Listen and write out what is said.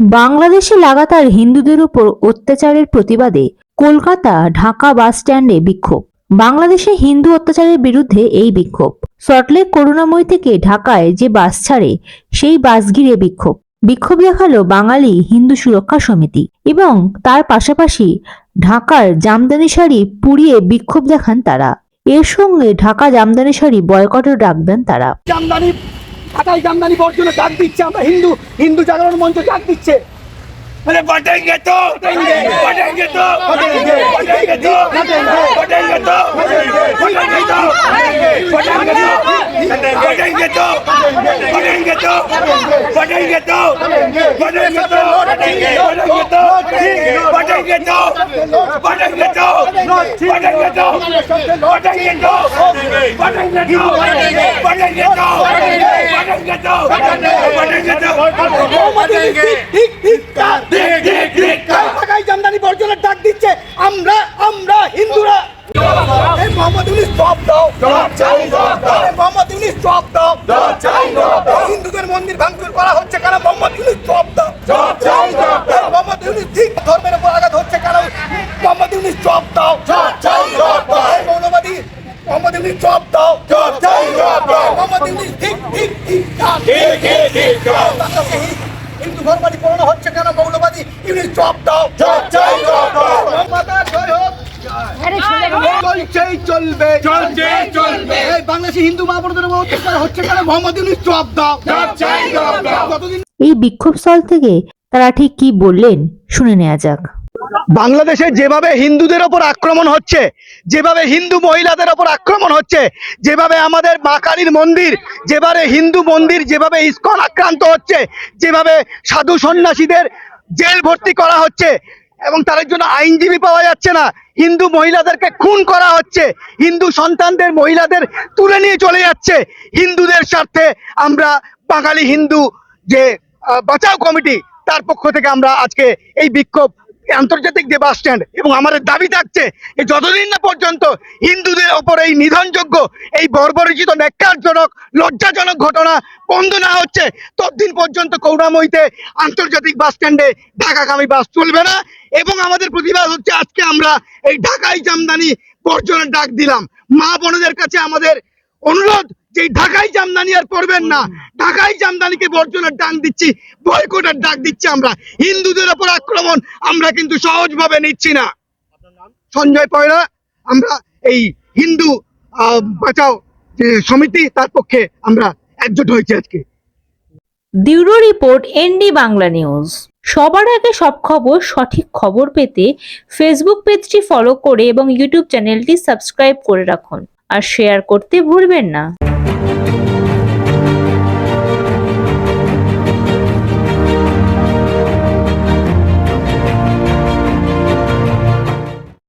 বাংলাদেশে লাগাতার হিন্দুদের উপর অত্যাচারের প্রতিবাদে কলকাতা ঢাকা বাস স্ট্যান্ডে বিক্ষোভ। বাংলাদেশে হিন্দু অত্যাচারের বিরুদ্ধে এই বিক্ষোভ। সল্টলেক করুণাময় থেকে ঢাকায় যে বাস ছাড়ে, সেই বাস ঘিরে বিক্ষোভ। বিক্ষোভ দেখাল বাঙালি হিন্দু সুরক্ষা সমিতি এবং তার পাশাপাশি ঢাকার জামদানি শাড়ি পুড়িয়ে বিক্ষোভ দেখান তারা। এর সঙ্গে ঢাকা জামদানি শাড়ি বয়কটের ডাক দেন তারা। জামদানি ঢাকায় জামদানি বর্জনে ডাক দিচ্ছে আমরা হিন্দু হিন্দু জাগরণ মঞ্চ ডাক দিচ্ছে अरे बटेंगे तो बटेंगे। बटेंगे तो बटेंगे। बटेंगे तो बटेंगे। बटेंगे तो बटेंगे तो बटेंगे तो बटेंगे तो बटेंगे तो बटेंगे तो बटेंगे तो बटेंगे तो बटेंगे तो बटेंगे तो बटेंगे तो बटेंगे तो बटेंगे तो बटेंगे तो बटेंगे तो बटेंगे तो মোহাম্মদ ইউনূস ঠিক, ঠিক ঠিক কার देख देख देख ঢাকায় জামদানি বর্জনের ডাক দিচ্ছে আমরা আমরা হিন্দুরা এই মোহাম্মদ ইউনিস জব দাও জবাব চাই, জবাব দাও। এই মোহাম্মদ ইউনিস জব দাও জবাব চাই, জবাব দাও। হিন্দুদের মন্দির ভাঙচুর করা হচ্ছে কেন মোহাম্মদ ইউনিস জব দাও জবাব চাই, জবাব দাও। এই মোহাম্মদ ইউনিস ঠিক ধর্মের উপর আঘাত হচ্ছে কেন মোহাম্মদ ইউনিস জব দাও জবাব চাই, জবাব দাও। এই মৌলবাদী মোহাম্মদ ইউনিস জব দাও জবাব পড়ানো হচ্ছে কেন? মৌলবাদী ইউনি জব দাও জব চাই, জব দাও। মাতা জয় হোক। চলছেই চলবে। চলছে চলবে। এই বাংলাদেশি হিন্দু অত্যাচার হচ্ছে কেন? মোহাম্মদ ইউনিস জব দাও জবাব চাই, জবাব দাও। এই বিক্ষোভস্থল থেকে তারা ঠিক কি বললেন শুনে নেওয়া যাক। বাংলাদেশে যেভাবে হিন্দুদের ওপর আক্রমণ হচ্ছে, যেভাবে হিন্দু মহিলাদের ওপর আক্রমণ হচ্ছে, যেভাবে আমাদের মা কালীর মন্দির, যেভাবে হিন্দু মন্দির যেভাবে ইস্কন আক্রান্ত হচ্ছে, যেভাবে সাধু সন্ন্যাসীদের জেল ভর্তি করা হচ্ছে, এবং তাদের জন্য আইনজীবী পাওয়া যাচ্ছে না, হিন্দু মহিলাদেরকে খুন করা হচ্ছে, হিন্দু সন্তানদের মহিলাদের তুলে নিয়ে চলে যাচ্ছে, হিন্দুদের স্বার্থে আমরা বাঙালি হিন্দু যে বাঁচাও কমিটি, তার পক্ষ থেকে আমরা আজকে এই বিক্ষোভ আন্তর্জাতিক যে বাস স্ট্যান্ড এবং আমাদের দাবি থাকছে যে যতদিন না পর্যন্ত হিন্দুদের ওপর এই নিধনযোগ্য, এই বর্বরিচিত, ন্যাক্কারজনক, লজ্জাজনক ঘটনা বন্ধ না হচ্ছে, ততদিন পর্যন্ত করুণাময়ীতে আন্তর্জাতিক বাস স্ট্যান্ডে ঢাকাগামী বাস চলবে না এবং আমাদের প্রতিবাদ হচ্ছে আজকে আমরা এই ঢাকাই জামদানি বর্জনের ডাক দিলাম। মা বোনদের কাছে আমাদের অনুরোধ যে ঢাকাই জামদানি আর পড়বেন না। ঢাকাই জামদানিকে বর্জনের ডাক দিচ্ছি বয়কটের ডাক দিচ্ছি আমরা। হিন্দুদের ওপর আক্রমণ আমরা কিন্তু সহজভাবে নিচ্ছি না। সঞ্জয় পয়রা আমরা এই হিন্দু আহ, বাঁচাও যে সমিতি তার পক্ষে আমরা একজোট হয়েছি আজকে। Bureau report ND Bangla news. সবার আগে সব খবর সঠিক খবর পেতে ফেসবুক পেজটি ফলো করে এবং ইউটিউব চ্যানেলটি সাবস্ক্রাইব করে রাখুন। আর শেয়ার করতে ভুলবেন না। Thank you.